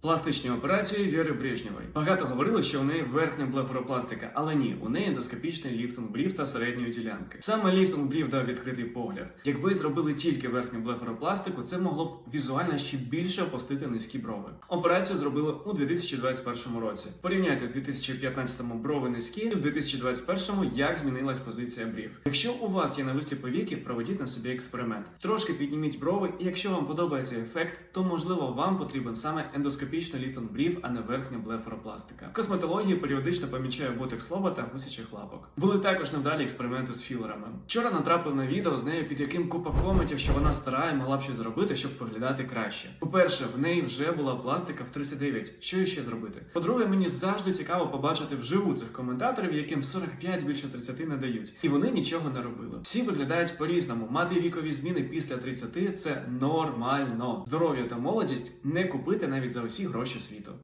Пластичні операції Віри Брежнєвої. Багато говорили, що у неї верхня блефаропластика, але ні, у неї ендоскопічний ліфтинг брів та середньої ділянки. Саме ліфтинг брів дав відкритий погляд. Якби зробили тільки верхню блефаропластику, це могло б візуально ще більше опустити низькі брови. Операцію зробили у 2021 році. Порівняйте у 2015-му брови низькі, і у 2021-му як змінилась позиція брів. Якщо у вас є навислі повіки, проведіть на собі експеримент. Трошки підніміть брови, і якщо вам подобається ефект, то можливо вам потрібен саме ендоскопічний ліфтинг брів, а не верхня блефаропластика. В косметології періодично помічає ботекс лоба та гусячих лапок. Були також невдалі експерименти з філерами. Вчора натрапив на відео з нею, під яким купа коментів, що вона стара і могла б щось зробити, щоб виглядати краще. По-перше, в неї вже була пластика в 39. Що ще зробити? По-друге, мені завжди цікаво побачити вживу цих коментаторів, яким 45 більше 30 не дають. І вони нічого не робили. Всі виглядають по-різному. Мати вікові зміни після 30 – це нормально. Здоров'я та молодість не купити навіть за усі гроші світу.